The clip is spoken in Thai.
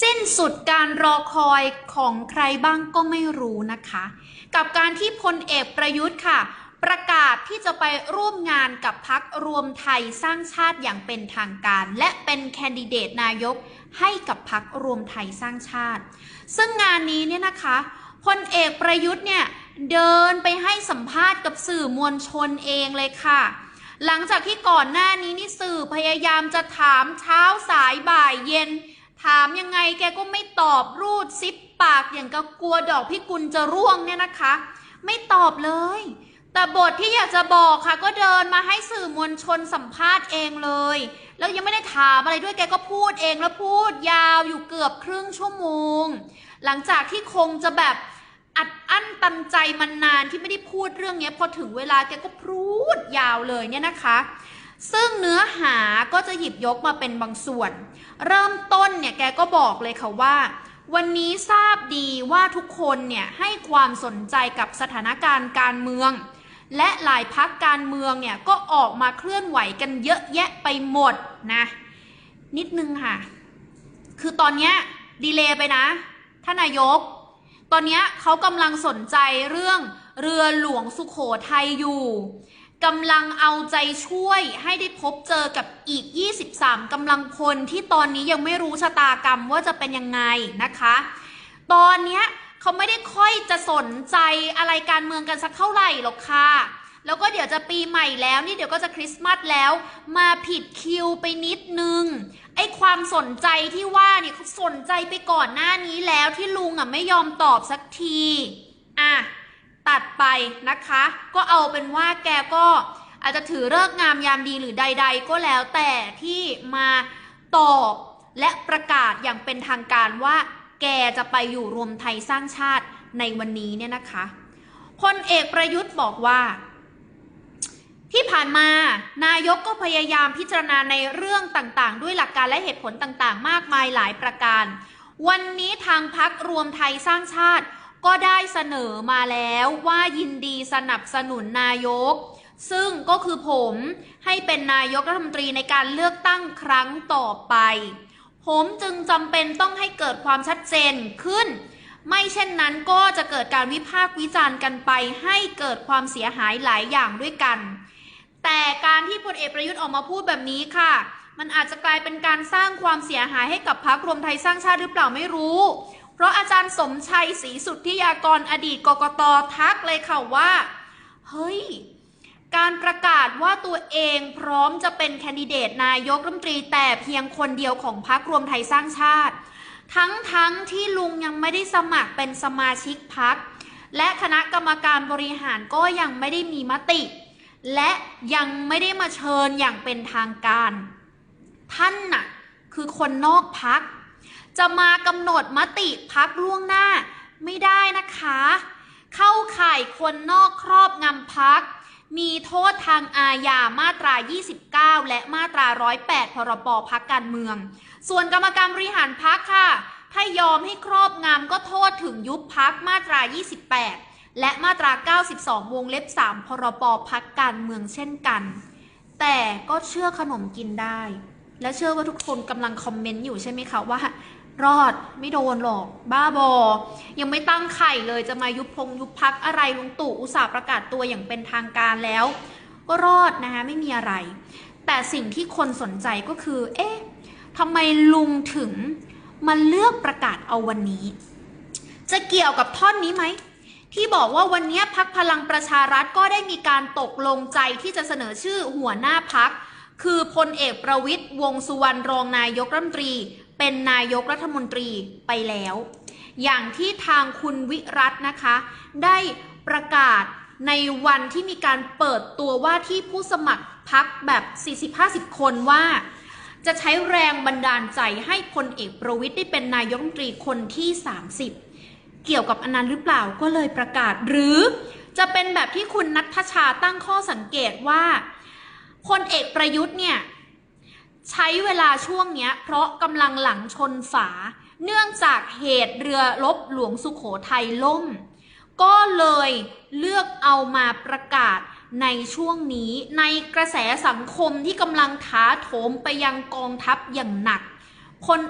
สิ้นสุดการรอคอยของใครบ้างก็ไม่รู้นะคะ กับการที่พลเอกประยุทธ์ค่ะ ประกาศที่จะไปร่วมงานกับพักรวมไทยสร้างชาติอย่างเป็นทางการ และเป็นแคนดิเดตนายกให้กับพักรวมไทยสร้างชาติ ซึ่งงานนี้เนี่ยนะคะพลเอกประยุทธ์เนี่ยเดินไปให้สัมภาษณ์กับสื่อมวลชนเองเลยค่ะ หลังจากที่ก่อนหน้านี้นี่สื่อพยายามจะถามเช้าสายบ่ายเย็น ถามยังไงแกก็ไม่ตอบรูดซิปปากอย่างกับกลัวดอกพิกุลจะร่วงเนี่ยนะคะ ไม่ตอบเลย แต่บทที่อยากจะบอกค่ะ ก็เดินมาให้สื่อมวลชนสัมภาษณ์เองเลย แล้วยังไม่ได้ถามอะไรด้วยแกก็พูดเองแล้วพูดยาวอยู่เกือบครึ่งชั่วโมง หลังจากที่คงจะแบบอัดอั้นตันใจมันนานที่ไม่ได้พูดเรื่องนี้พอถึงเวลาแกก็พูดยาวเลยเนี่ยนะคะ ซึ่งเนื้อหาก็จะหยิบยกมาเป็นบางส่วน เริ่มต้นเนี่ยแกก็บอกเลยค่ะว่า วันนี้ทราบดีว่าทุกคนเนี่ยให้ความสนใจกับสถานการณ์การเมือง และหลายพักการเมืองเนี่ยก็ออกมาเคลื่อนไหวกันเยอะแยะไปหมดนะนิดนึงค่ะ คือตอนเนี้ยดีเลย์ไปนะท่านนายก ตอนเนี้ยเขากำลังสนใจเรื่องเรือหลวงสุขโขทัยอยู่ กำลังเอาใจช่วยให้ได้พบเจอกับอีก 23 กำลังพลที่ตอนนี้ยังไม่รู้ชะตากรรมว่าจะเป็นยังไงนะคะ ตอนเนี้ยเขาไม่ได้ค่อยจะสนใจอะไรการเมืองกันสักเท่าไหร่หรอกค่ะ แล้วก็เดี๋ยวจะปีใหม่แล้วนี่เดี๋ยวก็จะคริสต์มาสแล้ว มาผิดคิวไปนิดนึง ไอ้ความสนใจที่ว่าเนี่ยเขาสนใจไปก่อนหน้านี้แล้วที่ลุงอะไม่ยอมตอบสักที อะ ตัดไปนะคะ ก็เอาเป็นว่าแกก็อาจจะถือเลิกงามยามดีหรือใด ๆ ก็แล้วแต่ที่มาตอบและประกาศอย่างเป็นทางการว่า แกจะไปอยู่รวมไทยสร้างชาติในวันนี้เนี่ยนะคะพลเอกประยุทธ์บอกว่า ที่ผ่านมานายกก็พยายามพิจารณาในเรื่องต่างๆ ด้วยหลักการและเหตุผลต่างๆ มากมายหลายประการ วันนี้ทางพักรวมไทยสร้างชาติ ก็ได้เสนอมาแล้วว่ายินดีสนับสนุนนายก ซึ่งก็คือผมให้เป็นนายกรัฐมนตรีในการเลือกตั้งครั้งต่อไป ผมจึงจำเป็นต้องให้เกิดความชัดเจนขึ้น ไม่เช่นนั้นก็จะเกิดการวิพากษ์วิจารณ์กันไปให้เกิดความเสียหายหลายอย่างด้วยกัน แต่การที่พลเอกประยุทธ์ออกมาพูดแบบนี้ค่ะมันอาจจะกลายเป็นการสร้างความเสียหายให้กับพรรครวมไทยสร้างชาติหรือเปล่าไม่รู้ เพราะอาจารย์สมชัยศรีสุทธิยากรอดีตกกตทักเลยค่ะว่า เฮ้ย การประกาศว่าตัวเองพร้อมจะเป็นแคนดิเดตนายกรัฐมนตรีแต่เพียงคนเดียวของพรรครวมไทยสร้างชาติ ทั้งๆทที่ลุงยังไม่ได้สมัครเป็นสมาชิกพรรคและคณะกรรมการบริหารก็ยังไม่ได้มีมติ และยังไม่ได้มาเชิญอย่างเป็นทางการ ท่านน่ะ คือคนนอกพัก จะมากำหนดมติพักล่วงหน้าไม่ได้นะคะ เข้าข่ายคนนอกครอบงำพัก มีโทษทางอาญามาตรา 29 และมาตรา 108 พรบพักการเมือง ส่วนกรรมการบริหารพักค่ะ ถ้ายอมให้ครอบงำก็โทษถึงยุบพักมาตรา 28 และมาตรา 92 วงเล็บ 3 พรบพักการเมืองเช่นกัน แต่ก็เชื่อขนมกินได้และเชื่อว่าทุกคนกำลังคอมเมนต์อยู่ใช่ไหมคะว่า รอดไม่โดนหรอก บ้าบอ ยังไม่ตั้งไข่เลยจะมายุบพงยุบพักอะไรลุงตู่อุตส่าห์ประกาศตัวอย่างเป็นทางการแล้ว ก็รอดนะคะไม่มีอะไร แต่สิ่งที่คนสนใจก็คือ เอ๊ะทำไมลุงถึงมาเลือกประกาศเอาวันนี้ จะเกี่ยวกับท่อนนี้ไหมที่บอกว่าวันนี้พักพลังประชารัฐก็ได้มีการตกลงใจที่จะเสนอชื่อหัวหน้าพัก คือพลเอกประวิทย์วงสุวรรณรองนายกรัฐมนตรี เป็นนายกรัฐมนตรีไปแล้ว อย่างที่ทางคุณวิรัตน์นะคะ ได้ประกาศในวันที่มีการเปิดตัวว่าที่ผู้สมัครพักแบบ 40-50 คนว่าจะใช้แรงบันดาลใจให้พลเอกประวิทย์ได้เป็นนายกรัฐมนตรีคนที่ 30 เกี่ยวกับอนันนั้นหรือเปล่าก็เลยประกาศ หรือจะเป็นแบบที่คุณนัทชาตั้งข้อสังเกตว่าพลเอกประยุทธ์เนี่ย ใช้เวลาช่วงนี้เพราะกำลังหลังชนฝา เนื่องจากเหตุเรือลบหลวงสุขโขทัยล่ม ก็เลยเลือกเอามาประกาศในช่วงนี้ในกระแสสังคมที่กำลังถาโถมไปยังกองทัพอย่างหนัก คน